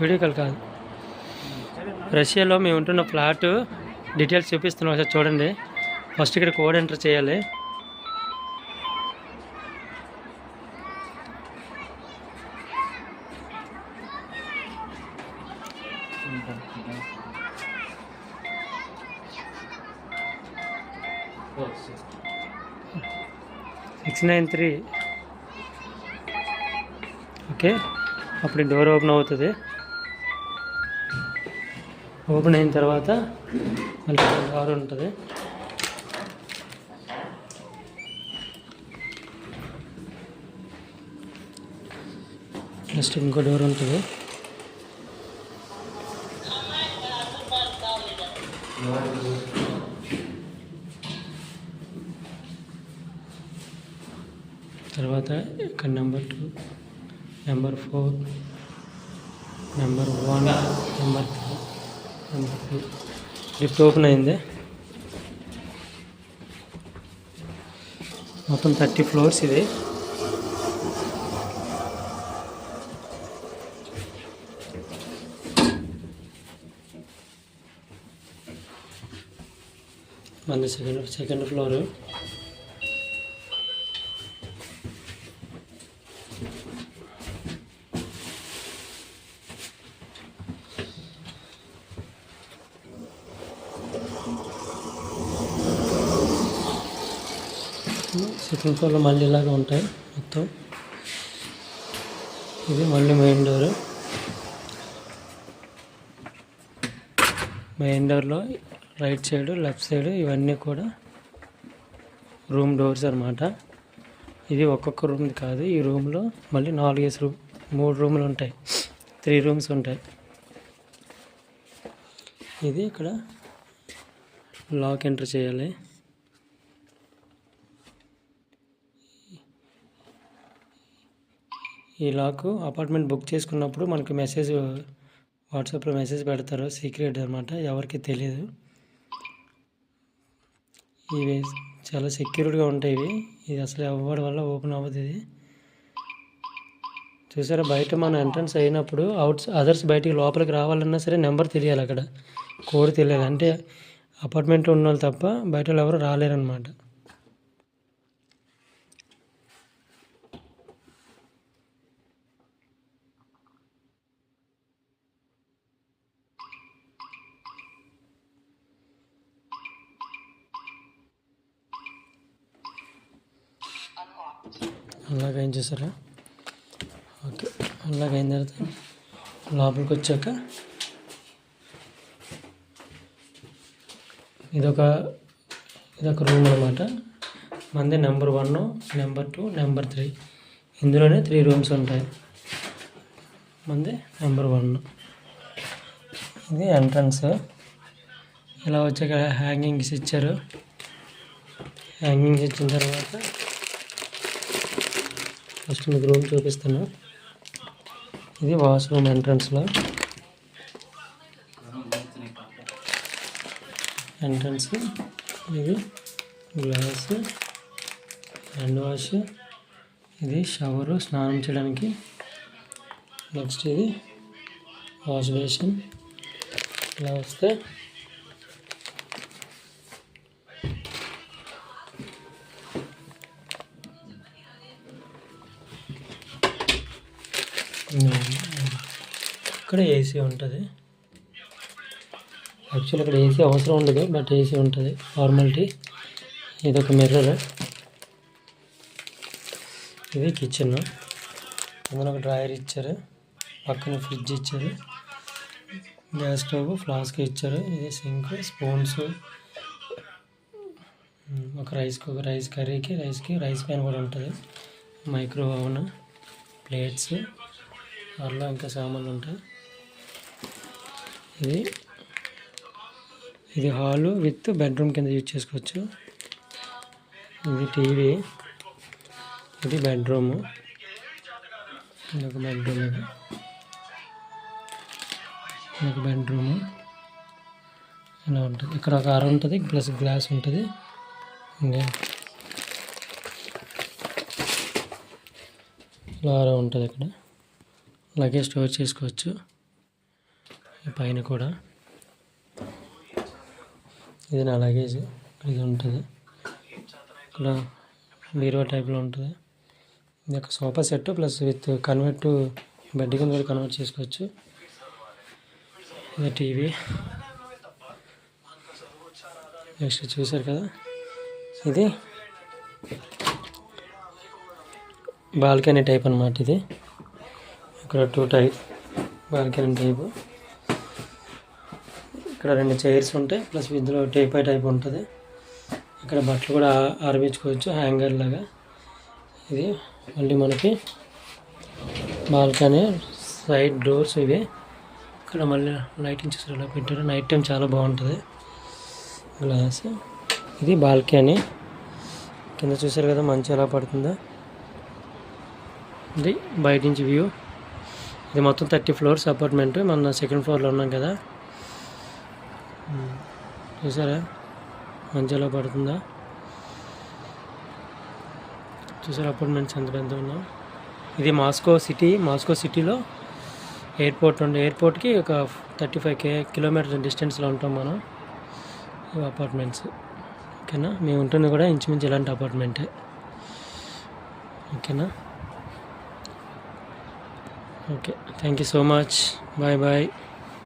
Video call కాదు. రష్యాలో మేము ఉంటున్న ఫ్లాట్ డీటెయిల్స్ చూపిస్తున్నాం ఒకసారి చూడండి. ఫస్ట్ ఇక్కడ కోడ్ ఎంటర్ చేయాలి. Six nine three. ఓకే. అప్పుడు డోర్ ఓపెన్ అవుతుంది. ఓపెన్ అయిన తర్వాత మళ్ళీ డోర్ ఉంటుంది. నెక్స్ట్ ఇంకో డోర్ ఉంటుంది. తర్వాత ఇక్కడ number two number four number one number three number two lift open అయింది. మొత్తం థర్టీ ఫ్లోర్స్ ఇది. మంది సెకండ్ సెకండ్ ఫ్లోరు. సెకండ్ ఫ్లోర్లో మళ్ళీ ఇలాగ ఉంటాయి మొత్తం. ఇది మళ్ళీ మెయిన్ డోర్. మెయిన్ డోర్లో రైట్ సైడ్ లెఫ్ట్ సైడ్ ఇవన్నీ కూడా రూమ్ డోర్స్ అన్నమాట. ఇది ఒక్కొక్క రూమ్ కాదు ఈ రూమ్లో మళ్ళీ నాలుగేసి రూమ్ మూడు రూములు ఉంటాయి. త్రీ రూమ్స్ ఉంటాయి. ఇది ఇక్కడ లాక్ ఎంటర్ చేయాలి. ఈ లాక్ అపార్ట్మెంట్ బుక్ చేసుకున్నప్పుడు మనకి మెసేజ్ వాట్సాప్లో మెసేజ్ పెడతారు. సీక్రెట్ అనమాట. ఎవరికి తెలియదు ఇవి చాలా సెక్యూర్డ్గా ఉంటాయి ఇవి. ఇది అసలు అవ్వడం వల్ల ఓపెన్ అవ్వదు ఇది. చూసారా? బయట మన ఎంట్రన్స్ అయినప్పుడు అవుట్స్ అదర్స్ బయటికి లోపలికి రావాలన్నా సరే నెంబర్ తెలియాలి అక్కడ. కోడ్ తెలియాలి. అంటే అపార్ట్మెంట్లో ఉన్న వాళ్ళు తప్ప బయట వాళ్ళు ఎవరు రాలేరనమాట. అలాగ ఏం చేశారా ఓకే అలాగ అయిన తర్వాత లోపలికి వచ్చాక ఇదొక ఇదొక రూమ్ అనమాట మంది number one number two number three. ఇందులోనే త్రీ రూమ్స్ ఉంటాయి. మంది నెంబర్ వన్. ఇది ఎంట్రన్స్. ఇలా వచ్చాక హ్యాంగింగ్స్ ఇచ్చారు. హ్యాంగింగ్స్ ఇచ్చిన తర్వాత ఫస్ట్ మీకు రూమ్ చూపిస్తాను ఇది వాష్రూమ్ ఎంట్రన్స్లో. ఎంట్రన్స్ ఇది గ్లాస్ హ్యాండ్ వాష్ ఇది షవరు స్నానం చేయడానికి. నెక్స్ట్ ఇది వాష్ బేసిన్. ఇలా వస్తే ఇక్కడ ఏసీ ఉంటుంది. యాక్చువల్ ఇక్కడ ఏసీ అవసరం ఉండదు బట్ ఏసీ ఉంటుంది. ఫార్మాలిటీ ఇది ఒక మిర్రర్ ఇది కిచెన్ అందులో ఒక డ్రాయర్ ఇచ్చారు. పక్కన ఫ్రిడ్జ్ ఇచ్చారు. గ్యాస్ స్టవ్ ఫ్లాస్క్ ఇచ్చారు. ఇది సింక్ స్పూన్స్ ఒక రైస్ ఒక రైస్ కర్రీకి రైస్కి రైస్ ప్యాన్ కూడా ఉంటుంది. మైక్రో ఓవెన్ ప్లేట్స్ అలా ఇంకా సామాన్లు ఉంటాయి. ఇది. ఇది హాలు విత్ బెడ్రూమ్ కింద యూజ్ చేసుకోవచ్చు. ఇది టీవీ. ఇది బెడ్రూమ్. ఇది ఒక బెడ్రూమ్ ఇది. ఇది ఒక బెడ్రూమ్. ఇలా ఉంటుంది. ఇక్కడ ఒక అర ఉంటుంది ప్లస్ గ్లాస్ ఉంటుంది. ఇంకా లారా ఉంటుంది ఇక్కడ లగేజ్ స్టోర్ చేసుకోవచ్చు. పైన కూడా. ఇది నా లగేజ్ ఇది ఉంటుంది. ఇక్కడ బీరో టైప్లో ఉంటుంది. ఇది ఒక sofa set plus with convert bed కింద కూడా కన్వర్ట్ చేసుకోవచ్చు. ఇది టీవీ. నెక్స్ట్ చూసారు కదా. ఇది బాల్కనీ టైప్ అన్నమాట ఇది. ఇక్కడ టూ టైప్ బాల్కనీ టైపు ఇక్కడ రెండు చైర్స్ ఉంటాయి ప్లస్ ఇందులో టేపై టైప్ ఉంటుంది. ఇక్కడ బట్టలు కూడా ఆరిపించుకోవచ్చు హ్యాంగర్ లాగా. ఇది మళ్ళీ మనకి బాల్కనీ సైడ్ డోర్స్ ఇవి. ఇక్కడ మళ్ళీ లైటింగ్ చూసారు ఇలా పెట్టారు. నైట్ టైం చాలా బాగుంటుంది. గ్లాస్. ఇది బాల్కనీ. కింద చూసారు కదా మంచి ఎలా పడుతుందో. ఇది బయట నుంచి వ్యూ. ఇది మొత్తం థర్టీ ఫ్లోర్స్ అపార్ట్మెంట్. మన సెకండ్ ఫ్లోర్లో ఉన్నాం కదా. చూసారా? మంచిలో పడుతుందా? చూసారా అపార్ట్మెంట్స్ ఎంత పెద్ద ఉన్నాం? ఇది మాస్కో సిటీ మాస్కో సిటీలో ఎయిర్పోర్ట్ ఉండే ఎయిర్పోర్ట్కి ఒక థర్టీ ఫైవ్ కే కిలోమీటర్ డిస్టెన్స్లో ఉంటాం మనం. ఇవి అపార్ట్మెంట్స్. ఓకేనా? మేము ఉంటుంది కూడా ఇంచుమించు ఇలాంటి అపార్ట్మెంటే. ఓకేనా? Okay. Thank you so much. Bye bye.